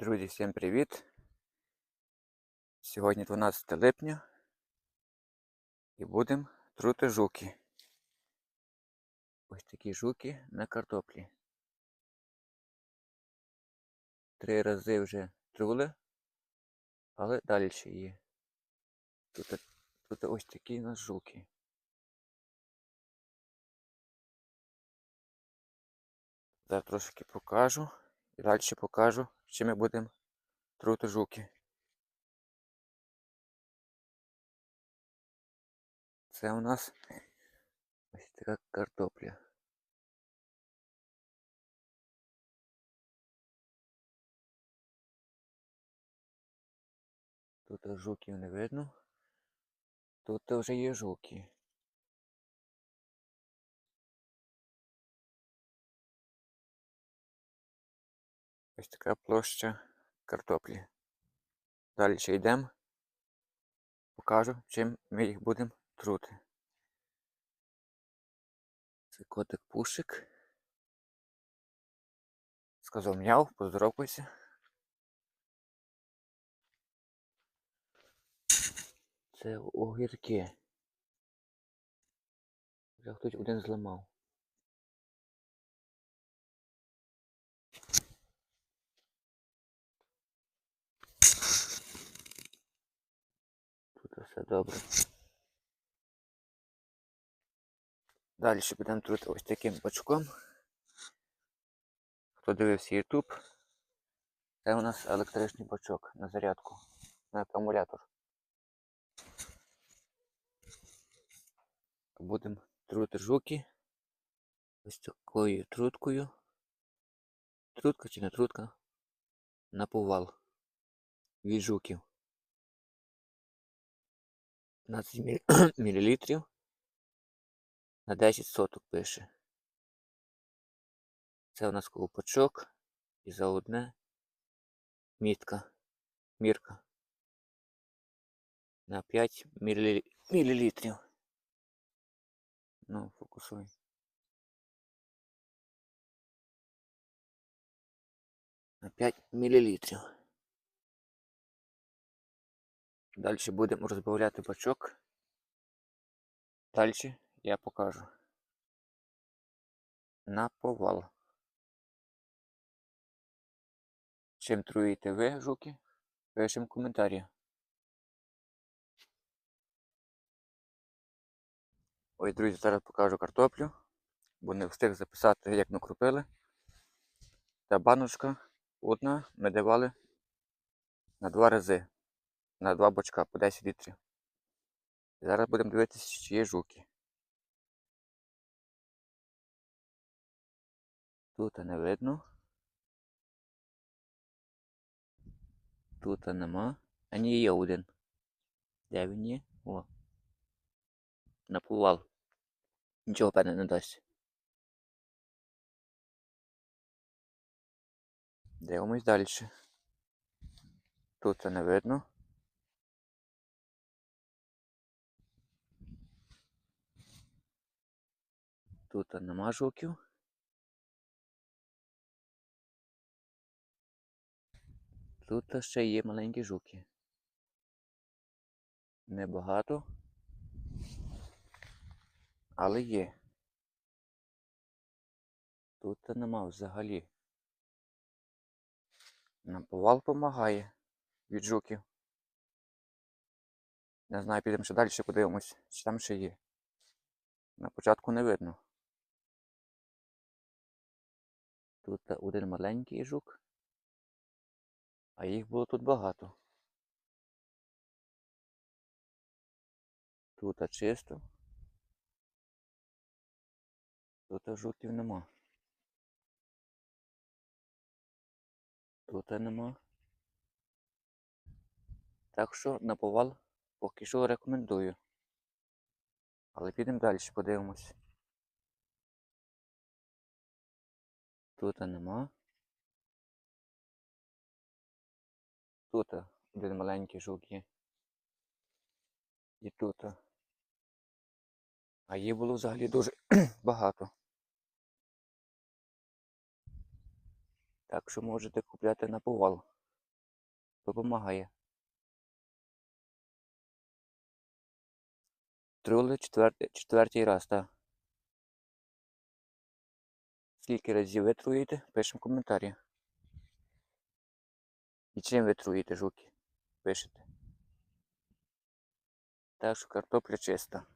Друзі, всім привіт! Сьогодні 12 липня і будемо трути жуки. Ось такі жуки на картоплі. Три рази вже трули, але далі ще є. Тут, тут ось такі у нас жуки. Зараз трошки покажу і далі покажу, що ми будемо трути жуки. Це у нас ось така картопля. Тут жуків не видно. Тут вже є жуки. Ось така площа картоплі. Далі ще йдемо. Покажу, чим ми їх будемо трути. Це котик пушик. Сказав м'яв, поздоровкайся. Це огірки. Вже хтось один зламав. Тут все добре. Далі будемо тут ось таким бачком. Хто дивився YouTube, це у нас електричний бачок на зарядку, на акумулятор. Будемо трути жуки ось такою труткою. Трутка чи не трутка? На повал від жуків. 15 мл на 10 соток пише. Це у нас ковпачок і за одне мітка, мірка на 5 мл. Ну, фокусуй. На 5 мілілітрів. Далі будемо розбавляти бачок. Далі я покажу. На повал. Чим труїте ви, жуки? Пишемо коментарі. Ой, друзі, зараз покажу картоплю, бо не встиг записати, як накрупили. Та баночка одна ми давали на два рази. На два бочка по 10 літрів. Зараз будемо дивитися, чи є жуки. Тут не видно. Тут нема. А ні, є один. Де він є? О. Напував. Нічого певне не дасть. Дивимось далі. Тут не видно. Тут нема жуків. Тут ще є маленькі жуки. Небагато, але є. Тут нема взагалі. Наповал допомагає від жуків. Не знаю, підемо ще далі подивимось, чи там ще є. На початку не видно. Тут один маленький жук, а їх було тут багато. Тут чисто. Тут жуків нема. Тут нема. Так що на повал поки що рекомендую. Але підемо далі, подивимось. Тут нема. Тут один маленький жук є. І тут. А їх було взагалі дуже багато. Так що можете купляти на повал. допомагає. Трули четвертий, четвертий раз, так. Скільки разів ви труїте, пишемо коментарі. І чим ви труїте жуки? Пишете. Так що картопля чиста.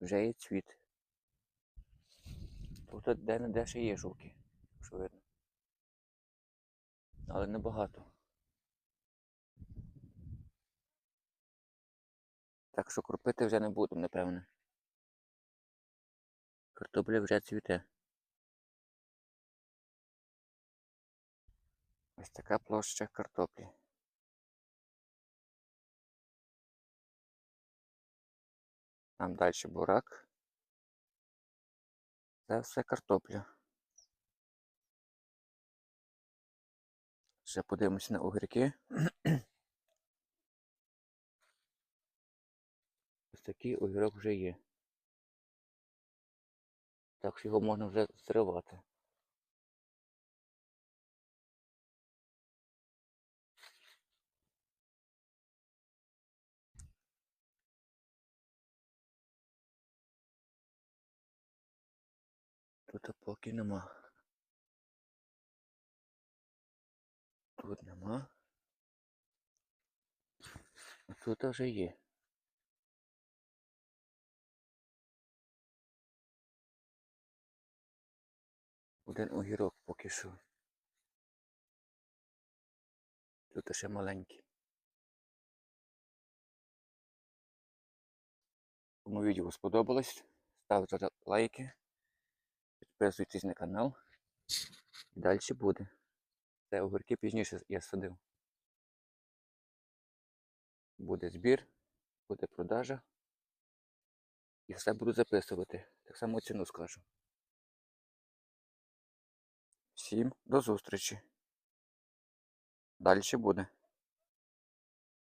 Вже є цвіт. Тут де-не-де ще є жуки, якщо видно. Але небагато. Так що кропити вже не будемо, напевне. Картопля вже цвіте. Ось така площа картоплі. Там далі бурак. Це все картопля. Ще подивимося на огірки. Ось такий огірок вже є. Так що його можна вже зривати. Тут поки нема. Тут нема. А тут вже є. Один огірок поки що. Тут ще маленький. Кому відео сподобалось, ставте лайки, підписуйтесь на канал. І далі буде. Це огірки пізніше я садив. Буде збір, буде продажа. І все буду записувати. Так само ціну скажу. Всім до зустрічі. Далі буде.